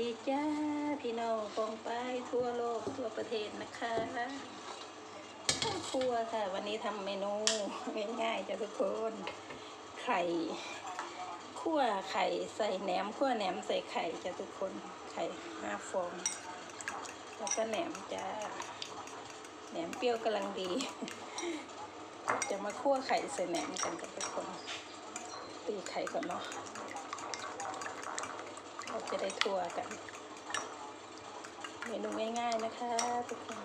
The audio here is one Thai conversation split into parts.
ดีจ้าพี่น้องกองไปทั่วโลกทั่วประเทศนะคะข้าวครัวค่ะ วันนี้ทำเมนูง่ายๆจ้ะทุกคนไข่คั่วไข่ใส่แหนมคั่วแหนมใส่ไข่จ้ะทุกคนไข่ห้าฟองแล้วก็แหนมจ้าแหนมเปรี้ยวกำลังดี จะมาคั่วไข่ใส่แหนมกันกับทุกคนตีไข่ก่อนเนาะ เราจะได้ทั่วกันเมนูง่ายๆนะคะทุกคน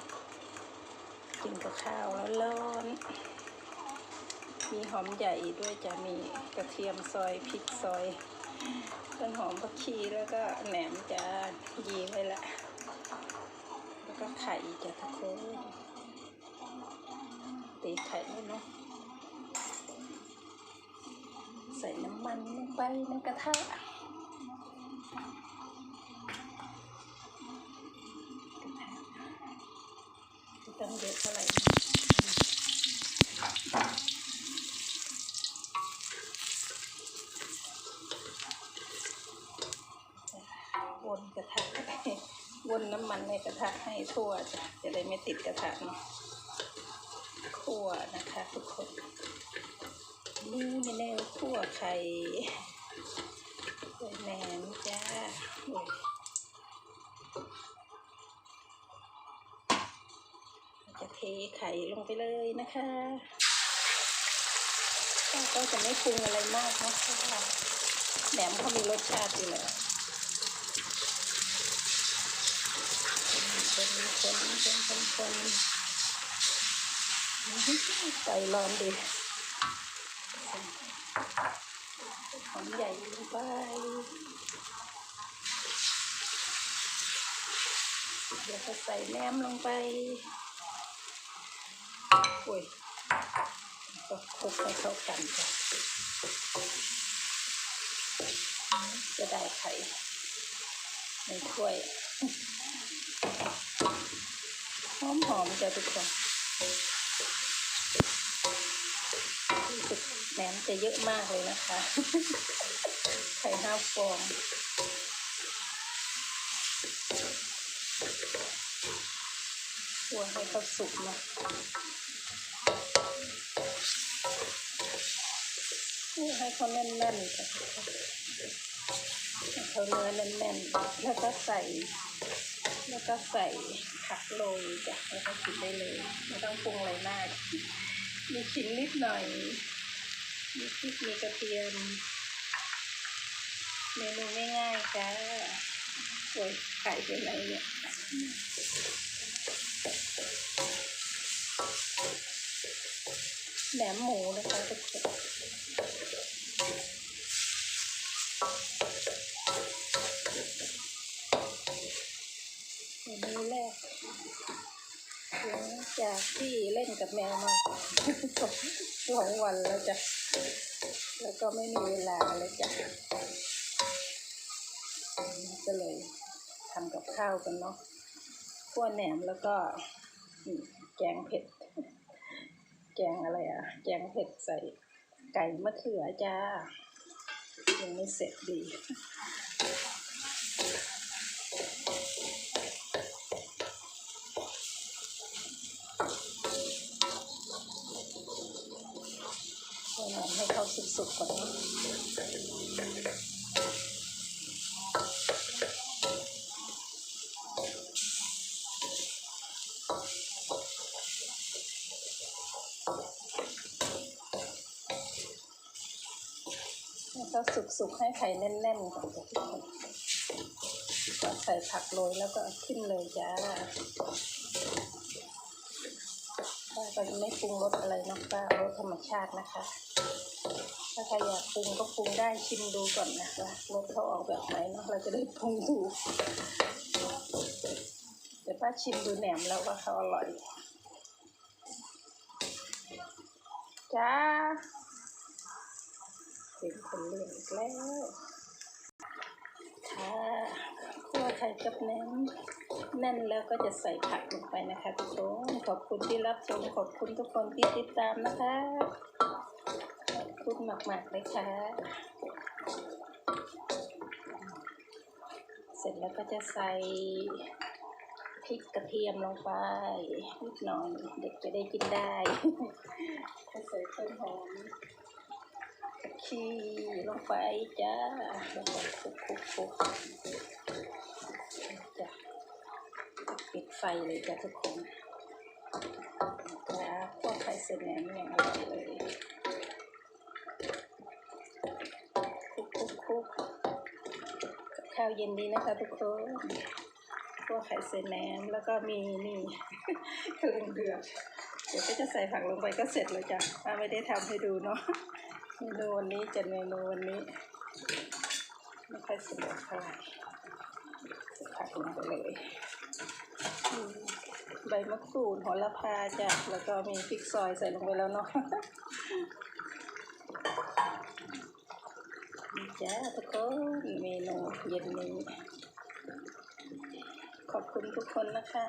กินกับข้าวแล้วร้อนมีหอมใหญ่ด้วยจะมีกระเทียมซอยพริกซอยต้นหอมผักชีแล้วก็แหนมจะยีไว้ละแล้วก็ไข่จะทุกคนตีไข่เลยนาะใส่น้ำมันลงไปในกระทะ ต้องเยอะเท่าไหร่วนกระทะวนน้ำมันในกระทะให้ทั่วจ้ะจะได้ไม่ติดกระทะเนาะคั่วนะคะทุกคนนี่ในแนวคั่วไข่ใส่แหนมจ้า ไข่ลงไปเลยนะคะก็จะไม่ปรุงอะไรมากนะเพราะแหนมเขามีรสชาติอยู่แล้วคนคนคนคนคนไฟร้อนดีหอมใหญ่ลงไปเดี๋ยวก็ใส่แหนมลงไป อุ้ยก็คลุกให้เข้ากันจะจะได้ไข่ในถ้วยหอมหอมๆจ้ะทุกคนรู้สึกแหนมจะเยอะมากเลยนะคะ ไข่ห้าฟองคั่วให้เขาสุกนาะ นี่ให้เขาแน่นๆค่ะให้เขาเนื้อแน่นๆ แล้วก็ใส่ แล้วก็ใส่ผักโรยจ้ะแล้วก็กินได้เลย ไม่ต้องปรุงอะไรมาก มีขิงนิดหน่อย มีพริก มีกระเทียม เมนูง่ายๆจ้าโอ้ยไข่เป็นไรเนี่ยแหนมหมูนะคะทุกคน เมนูแรกหลัง จากที่เล่นกับแมวมาสองวันแล้วจ้ะ แล้วก็ไม่มีเวลาเลยจ้ะ ก็เลยทำกับข้าวกันเนาะขั้วแหนมแล้วก็แกงเผ็ด แกงอะไรอะแกงเผ็ดใส่ไก่มะเขือจ้า ยังไม่เสร็จดี ให้มันให้เขา สุกๆก่อนนะให้เขาสุกๆให้ไข่แน่นๆก่อนจะทุกคนก็ใส่ผักโรยแล้วก็ขึ้นเลยจ้า ป้าก็จะไม่ปรุงรสอะไรนะป้ารสธรรมชาตินะคะ ถ้าใครอยากปรุงก็ปรุงได้ชิมดูก่อนนะว่ารสเขาออกแบบไหนเนาะเราจะได้ปรุงถูเดี๋ยวป้าชิมดูแหนมแล้วว่าเขาอร่อยจ้าเป็นคนเลี้ยงอีกแล้วค่ะคั่วไข่กับแหนม แน่นแล้วก็จะใส่ผักลงไปนะคะทุกคนขอบคุณที่รับชมขอบคุณทุกคนที่ติดตามนะคะขอบคุณมากๆเลยค่ะ เสร็จแล้วก็จะใส่พริกกระเทียมลงไปนิดหน่อยเด็กจะได้กินได้ก็ใส่ต้นหอมกระชีลงไปจ้าแล้วก็คลุกคลุกคลุกจ้ะปิด ไฟเลยจ้ะทุกคนจ้าพวกไข่เสร็จแล้วเนี่ยอร่อยเลยคลุกคลุกคลุกกับข้าวเย็นดีนะคะทุกคนพวกไข่เสร็จแล้วแล้วก็มีนี่เครื่องเดือดเดี๋ยวก็จะใส่ผักลงไปก็เสร็จเลยจ้ะถ้าไม่ได้ทำให้ดูเนาะเมนูวันนี้จะเมนูวันนี้ไม่ค่อยสะดวกเท่าไหร่ใส่ผักลงไปเลย ใบมะกรูดโหระพาจ้ะแล้วก็มีพริกซอยใส่ลงไปแล้วเนาะจ้าทุกคนเมนูเย็นนี้ ขอบคุณทุกคนนะคะ